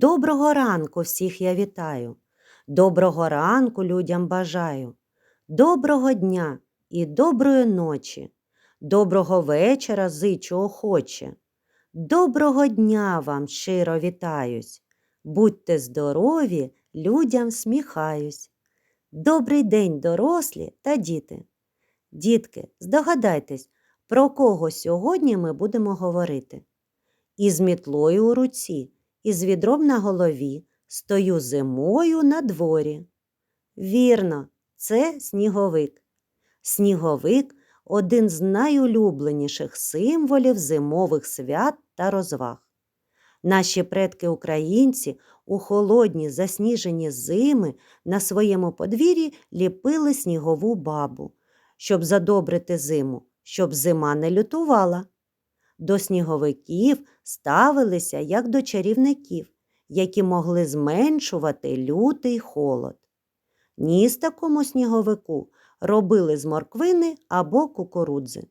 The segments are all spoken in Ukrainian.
Доброго ранку всіх я вітаю. Доброго ранку людям бажаю. Доброго дня і доброї ночі. Доброго вечора зичу охоче. Доброго дня вам щиро вітаюсь. Будьте здорові, людям сміхаюсь. Добрий день, дорослі та діти. Дітки, здогадайтесь, про кого сьогодні ми будемо говорити. Із мітлою у руці, із відром на голові, стою зимою на дворі. Вірно, це сніговик. Сніговик один з найулюбленіших символів зимових свят та розваг. Наші предки українці у холодні засніжені зими на своєму подвір'ї ліпили снігову бабу, щоб задобрити зиму, щоб зима не лютувала. До сніговиків ставилися як до чарівників, які могли зменшувати лютий холод. Ніс такому сніговику робили з морквини або кукурудзи.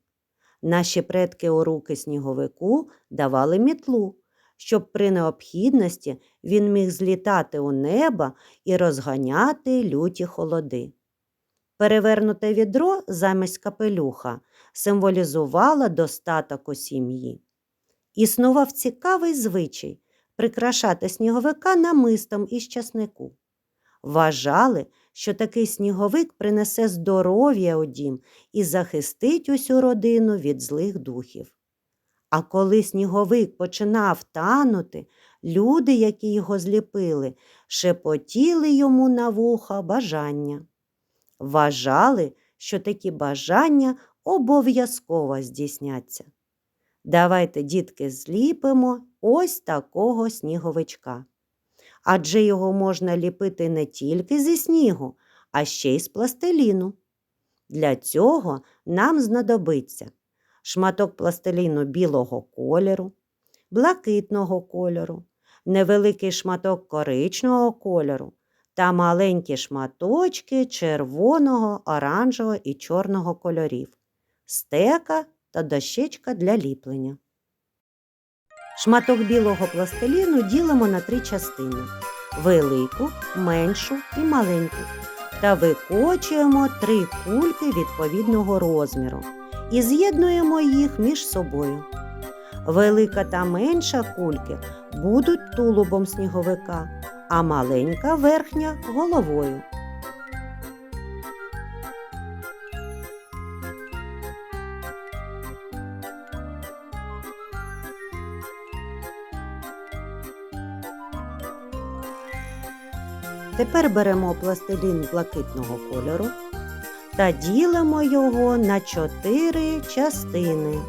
Наші предки у руки сніговику давали мітлу, щоб при необхідності він міг злітати у небо і розганяти люті холоди. Перевернуте відро замість капелюха символізувало достаток у сім'ї. Існував цікавий звичай прикрашати сніговика намистом із часнику. Вважали, що такий сніговик принесе здоров'я у дім і захистить усю родину від злих духів. А коли сніговик починав танути, люди, які його зліпили, шепотіли йому на вуха бажання. Вважали, що такі бажання обов'язково здійсняться. Давайте, дітки, зліпимо ось такого сніговичка. Адже його можна ліпити не тільки зі снігу, а ще й з пластиліну. Для цього нам знадобиться шматок пластиліну білого кольору, блакитного кольору, невеликий шматок коричневого кольору та маленькі шматочки червоного, оранжевого і чорного кольорів, стека та дощечка для ліплення. Шматок білого пластиліну ділимо на три частини велику, меншу і маленьку. Та викочуємо три кульки відповідного розміру і з'єднуємо їх між собою. Велика та менша кульки будуть тулубом сніговика, а маленька верхня головою. Тепер беремо пластилін блакитного кольору та ділимо його на чотири частини.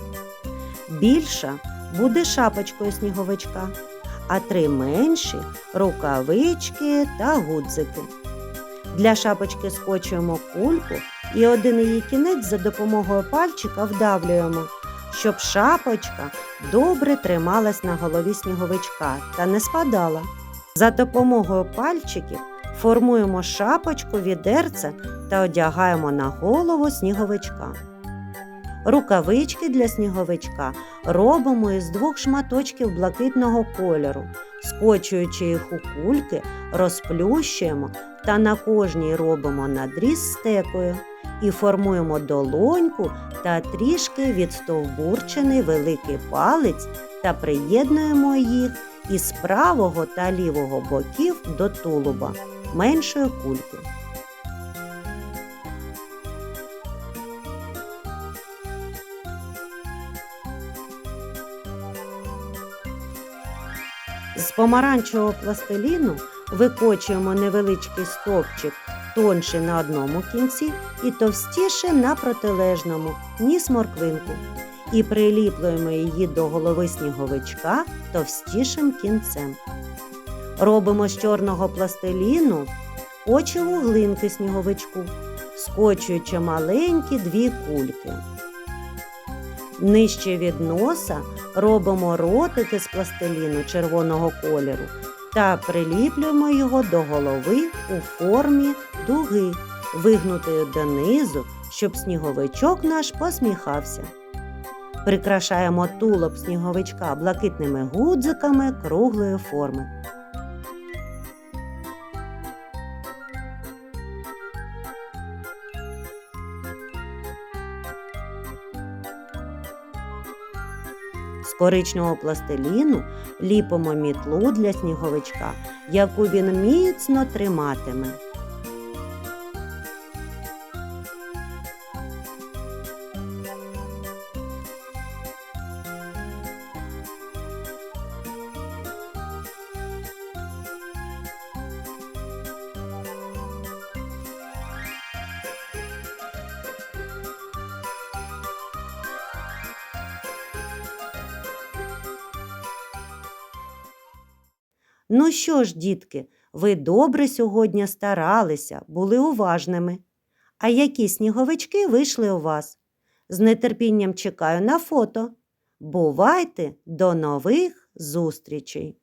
Більша буде шапочкою сніговичка, а три менші рукавички та гудзики. Для шапочки скочуємо кульку і один її кінець за допомогою пальчика вдавлюємо, щоб шапочка добре трималась на голові сніговичка та не спадала. За допомогою пальчиків формуємо шапочку відерця та одягаємо на голову сніговичка. Рукавички для сніговичка робимо із двох шматочків блакитного кольору, скочуючи їх у кульки, розплющуємо та на кожній робимо надріз стекою і формуємо долоньку та трішки відстовбурчений великий палець та приєднуємо їх із правого та лівого боків до тулуба меншої кульки. З помаранчевого пластиліну викочуємо невеличкий стовпчик тонший на одному кінці і товстіше на протилежному, ніс морквинку. І приліплюємо її до голови сніговичка товстішим кінцем. Робимо з чорного пластиліну очі вуглинки сніговичку, скочуючи маленькі дві кульки. Нижче від носа робимо ротики з пластиліну червоного кольору та приліплюємо його до голови у формі дуги, вигнутої донизу, щоб сніговичок наш посміхався. Прикрашаємо тулуб сніговичка блакитними гудзиками круглої форми. Коричневого пластиліну ліпимо мітлу для сніговичка, яку він міцно триматиме. Ну що ж, дітки, ви добре сьогодні старалися, були уважними. А які сніговички вийшли у вас? З нетерпінням чекаю на фото. Бувайте до нових зустрічей!